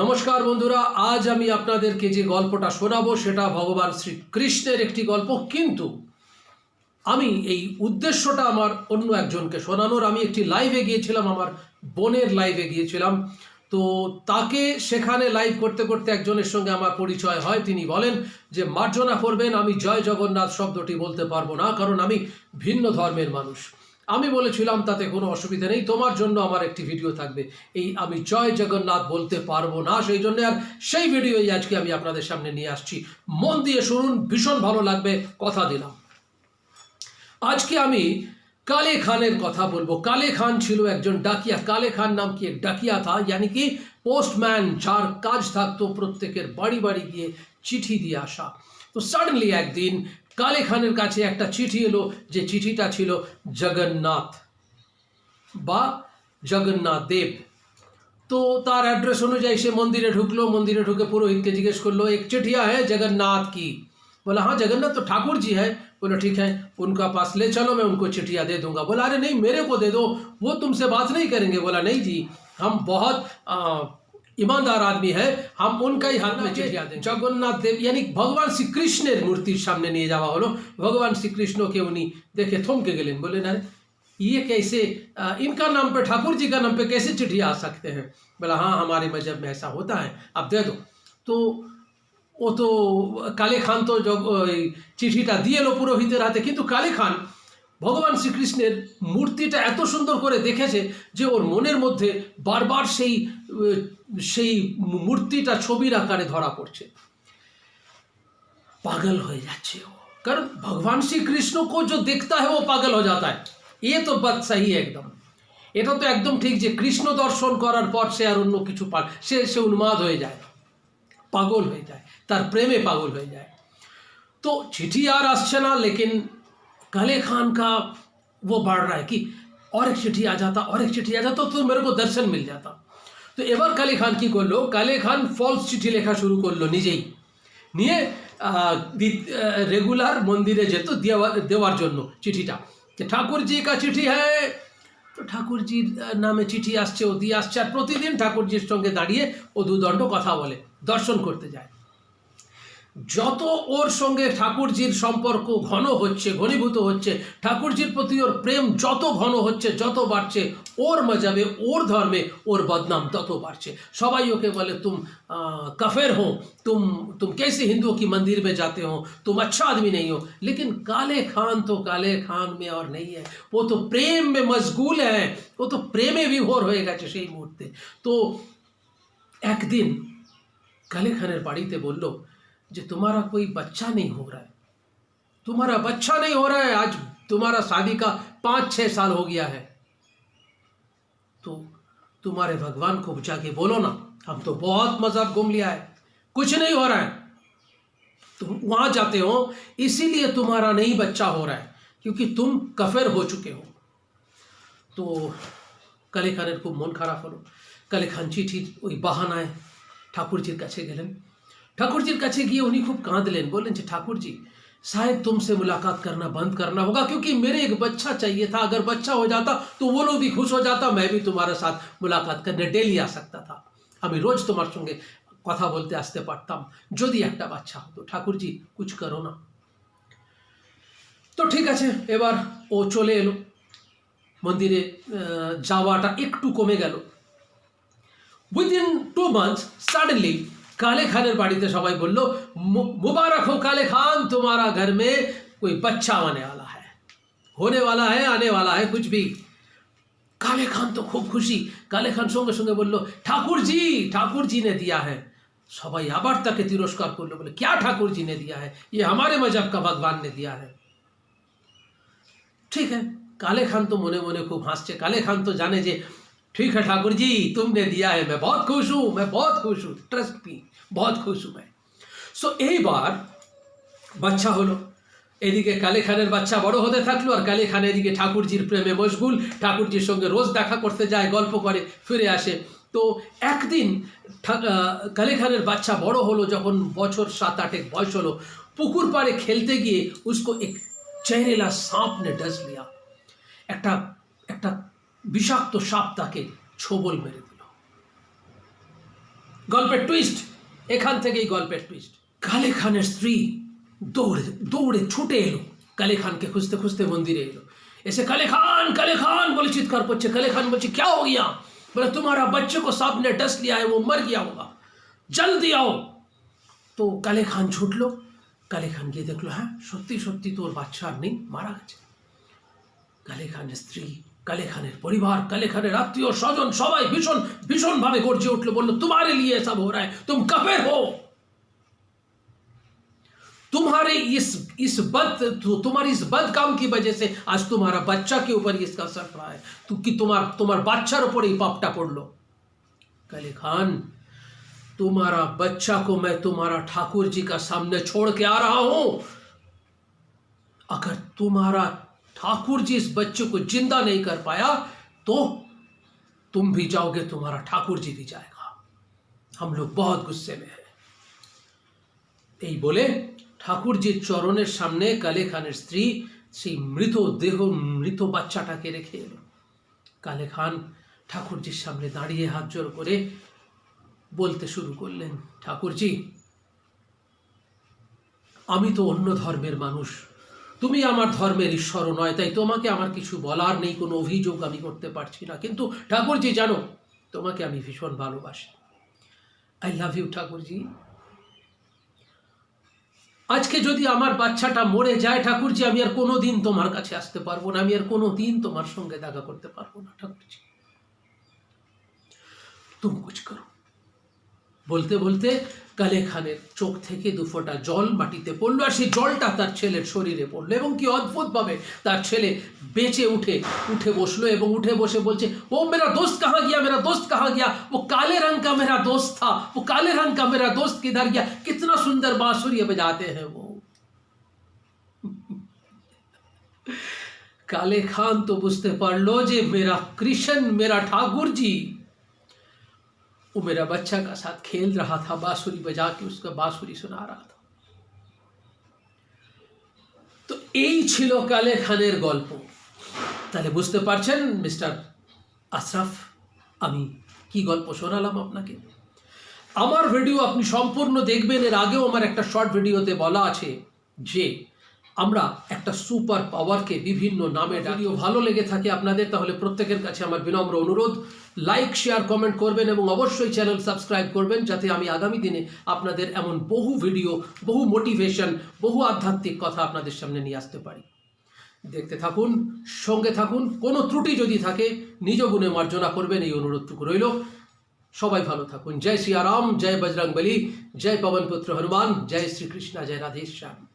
নমস্কার বন্ধুরা আজ আমি আপনাদেরকে যে গল্পটা শোনাবো সেটা ভগবান শ্রীকৃষ্ণের একটি গল্প কিন্তু আমি এই উদ্দেশ্যটা আমার অন্য একজনকে শোনানোর আমি একটি লাইভে গিয়েছিলাম আমার বোনের লাইভে গিয়েছিলাম তো তাকে সেখানে লাইভ করতে করতে একজনের সঙ্গে আমার পরিচয় হয় তিনি বলেন যে মার্জনা করবেন আমি জয় জগন্নাথ শব্দটি বলতে পারবো না কারণ আমি ভিন্ন ধর্মের মানুষ আমি বলেছিলাম তাতে কোনো অসুবিধা নেই তোমার জন্য আমার একটি ভিডিও থাকবে এই আমি জয় জগন্নাথ বলতে পারবো না সেই জন্য আর সেই ভিডিওই আজকে আমি আপনাদের সামনে নিয়ে আসছি মন দিয়ে শুনুন ভীষণ ভালো লাগবে কথা দিলাম আজকে আমি কালে খানের কথা বলবো কালে খান ছিল একজন ডাকিয়া কালে খান নাম কি ডাকিয়া থা ইয়ানি কি পোস্টম্যান যার কাজ থাকতো প্রত্যেকের বাড়ি বাড়ি গিয়ে চিঠি দিয়ে আসা তো সাডেনলি একদিন কালী খানের चिठी একটা চিঠি এলো যে जगन्नाथ ছিল জগন্নাথ বা জগন্নাথ দেব एड्रेस अनुजाई से मंदिर ढुकल मंदिर ढुके पुरोहित के जिज्ञेस कर लो एक चिठिया है जगन्नाथ की बोला हाँ जगन्नाथ तो ठाकुर जी है बोला ठीक है उनका पास ले चलो मैं उनको चिठिया दे दूंगा बोला अरे नहीं मेरे को दे दो वो तुमसे बात नहीं करेंगे बोला नहीं जी हम बहुत आ, ईमानदार आदमी है हम उनका ही हाथ में जगन्नाथ देव यानी भगवान श्री कृष्ण मूर्ति सामने नहीं जावा हलो भगवान श्री कृष्ण के उन्हीं देखे थम के गले बोले ना ये कैसे इनका नाम पे ठाकुर जी का नाम पे कैसे चिट्ठी आ सकते हैं बोला हाँ हमारे मजहब में ऐसा होता है अब दे दो तो वो तो काले खान तो जब चिट्ठी दिए लो पुरोहित रहते किंतु काले खान ভগবান শ্রীকৃষ্ণের মূর্তিটা এত সুন্দর করে দেখেছে যে ওর মনের মধ্যে বারবার সেই সেই মূর্তিটা ছবির আকারে ধরা পড়ছে পাগল হয়ে যাচ্ছে ও কারণ ভগবান শ্রীকৃষ্ণ কো যে দেখতা হ্যাঁ ও পাগল হয়ে যাতা এ তো বাদ সাহি একদম এটা তো একদম ঠিক যে কৃষ্ণ দর্শন করার পর সে আর অন্য কিছু পার সে সে উন্মাদ হয়ে যায় পাগল হয়ে যায় তার প্রেমে পাগল হয়ে যায় তো চিঠি আর আসছে না লেকিন काले खान का वो बढ़ रहा है कि और एक चिट्ठी आ जाता और एक चिट्ठी आ जाता तो मेरे को दर्शन मिल जाता তো এবার কালী খান কী করলো কালী খান ফলস চিঠি লেখা শুরু করলো নিজেই নিয়ে রেগুলার মন্দিরে যেত দেওয়ার জন্য চিঠিটা যে ঠাকুরজি কা চিঠি হ্যাঁ তো ঠাকুরজির নামে চিঠি আসছে ও দিয়ে আসছে আর প্রতিদিন ঠাকুরজির সঙ্গে দাঁড়িয়ে ও দুদণ্ড কথা বলে দর্শন করতে যায় যত ওর সঙ্গে ঠাকুরজির সম্পর্ক ঘন হচ্ছে ঘনীভূত হচ্ছে ঠাকুরজির প্রতি ওর প্রেম যত ঘন হচ্ছে যত বাড়ছে ওর মজাবে ওর ধর্মে ওর বদনাম তত বাড়ছে সবাই ওকে বলে তুম কফের হো তুম তুম কেসে হিন্দু কি মন্দির মে যাতে হো তুম আচ্ছা আদমি নেই হো লেকিন কালে খান তো কালে খান মে আর নেই হ্যাঁ ও তো প্রেম মে मशगूल হ্যাঁ ও তো প্রেমে বিভোর হয়ে গেছে সেই মুহূর্তে তো একদিন কালে খানের বাড়িতে বলল जो तुम्हारा कोई बच्चा नहीं हो रहा है तुम्हारा बच्चा नहीं हो रहा है आज तुम्हारा शादी का पांच छह साल हो गया है तो तुम्हारे भगवान को बचा के बोलो ना हम तो बहुत मज़ाक घूम लिया है कुछ नहीं हो रहा है तुम वहां जाते हो इसीलिए तुम्हारा नहीं बच्चा हो रहा है क्योंकि तुम कफेर हो चुके हो तो को मन खराब মন খারাপ হলো चिठी वही बहाना है ठाकुर जी का गलन ठाकुर जी कचे गए उन्हीं खूब कांद लेन बोलें ठाकुर जी शायद तुमसे मुलाकात करना बंद करना होगा क्योंकि मेरे एक बच्चा चाहिए था अगर बच्चा हो जाता तो वो लोग भी खुश हो जाता मैं भी तुम्हारे साथ मुलाकात करने डेली आ सकता था हमें रोज तुम्हारे संगे कथा बोलते आस्ते पढ़ता जो दी एक बच्चा हो तो ठाकुर जी कुछ करो ना तो ठीक है एबार ओ चले एलो मंदिर जावाटा एकटू कमे गल उदिन टू मान्थ सडनली काले खान बाड़ी तो सबाई बोल मुबारक हो काले खान तुम्हारा घर में कोई बच्चा आने वाला है होने वाला है आने वाला है कुछ भी काले खान तो खूब खुशी काले खान संगे बोलो ठाकुर जी ठाकुर जी ने दिया है आबार আবার तिरस्कार कर लो बोले क्या ठाकुर जी ने दिया है ये हमारे मजहब का भगवान ने दिया है ठीक है काले खान तो मोने मोने खूब হাসছে काले खान तो जाने जे ठीक है ठाकुर जी तुमने दिया है मैं बहुत खुश हूं मैं बहुत खुश हूँ ट्रस्ट पी বহুত খুশ हूँ সো এইবার বাচ্চা হলো এদিকে কালে খানের বাচ্চা বড় হতে থাকলো আর কালে খান এদিকে ঠাকুরজির প্রেমে মশগুল ঠাকুরজির সঙ্গে রোজ দেখা করতে যায় গল্প করে ফিরে আসে তো একদিন কালে খানের বাচ্চা বড় হলো যখন বছর সাত আটেক বয়স হলো পুকুর পাড়ে খেলতে গিয়ে উসকো এক চেহরেলা সাপ নে ডস লিয়া একটা একটা বিষাক্ত সাপ তাকে ছোবল মেরে দিল গল্পের টুইস্ট এখান থেকেই গল্পের টুইস্ট কালে খানের স্ত্রী দৌড়ে দৌড়ে ছুটে এলো কালে খানকে খুঁজতে খুঁজতে মন্দিরে এলো ऐसे कले खान कले खान बोले चित्कार पच्चे कले खान बच्चे क्या हो गया बोले तुम्हारा बच्चे को सांप ने डस लिया है वो मर गया होगा जल्दी आओ তো কালে খান ছুটলো কালে খান গিয়ে দেখলো হ্যাঁ সত্যি সত্যি তোর বাচ্চা আর নেই মারা গেছে কালে খানের স্ত্রী काले खान के परिवार काले खान के আত্মীয় सजन सबय भीषण भीषण ভাবে গর্জে উঠলো বলল তোমার লিয়ে সব হোরায়ে তুমি কফের হো তোমার এই ইস ইস বত তো তোমার ইস বত কাম কি वजह से আজ তোমার বাচ্চা কে উপর ইসকা असर পড়ায়ে তুই কি তোমার তোমার বাচ্চাদের উপরেই পাপটা পড়লো काले खान তোমার বাচ্চা কো মে তোমার ठाकुर जी का सामने छोड़ के आ रहा हूं अगर तू मारा ठाकुर जी इस बच्चे को जिंदा नहीं कर पाया तो तुम भी जाओगे तुम्हारा ठाकुर जी भी जाएगा हम लोग बहुत गुस्से में हैं यही बोले ठाकुर जी चरण सामने काले खानर स्त्री से मृत देह मृत बच्चाटा के रेखे एल खान ठाकुर जी सामने दाड़िए हाथ जोर करे बोलते शुरू कर लें ठाकुर जी हमी तो अन्न धर्म मानूष তুমি আমার ধর্মের ঈশ্বর নয় তাই তোমাকে আমার কিছু বলার নেই কোনো অভিযোগ আমি করতে পারছি না কিন্তু ঠাকুরজি জানো তোমাকে আমি ভীষণ ভালোবাসি আই লাভ ইউ ঠাকুরজি আজকে যদি আমার বাচ্চাটা মরে যায় ঠাকুরজি আমি আর কোনো দিন তোমার কাছে আসতে পারবো না আমি আর কোনো দিন তোমার সঙ্গে দেখা করতে পারবো না ঠাকুরজি তুমি কুচ করো বলতে বলতে कले खान चोख दुफोटा जल मटीत पड़ल और से जलटा तर ऐलर शर पड़ल और कि अद्भुत भावे ऐले बेचे उठे उठे बस लो उठे बसे ओ मेरा दोस्त कहाँ गया मेरा दोस्त कहाँ गया वो काले रंग का मेरा दोस्त था वो काले रंग का मेरा दोस्त किधर गया कितना सुंदर बांसुरी बजाते हैं वो काले खान तो बुझते पड़ लो जे मेरा कृष्ण मेरा ठाकुर जी वो मेरा बच्चा का साथ खेल रहा था बाँसुरी बजा के उसका बाँसुरी सुना रहा था তো এই ছিল কালে খানের গল্প তাহলে বুঝতে পারছেন মিস্টার আশরাফ আমি কি গল্প শোনালাম আপনাকে আমার ভিডিও আপনি সম্পূর্ণ দেখবেন এর আগেও আমার একটা শর্ট ভিডিওতে বলা আছে যে আমরা একটা সুপার পাওয়ারকে বিভিন্ন নামে ডাকিও ভালো লেগে থাকে আপনাদের তাহলে প্রত্যেকের কাছে আমার বিনম্র অনুরোধ লাইক শেয়ার কমেন্ট করবেন এবং অবশ্যই চ্যানেল সাবস্ক্রাইব করবেন যাতে আমি আগামী দিনে আপনাদের এমন বহু ভিডিও বহু মোটিভেশন বহু আধ্যাত্মিক কথা আপনাদের সামনে নিয়ে আসতে পারি দেখতে থাকুন সঙ্গে থাকুন কোনো ত্রুটি যদি থাকে নিজ গুণে মার্জনা করবেন এই অনুরোধটুকু রইল সবাই ভালো থাকুন জয় শ্রী আরাম জয় বজরং বলি জয় পবনপুত্র হনুমান জয় শ্রীকৃষ্ণ জয় রাধেশ্যাম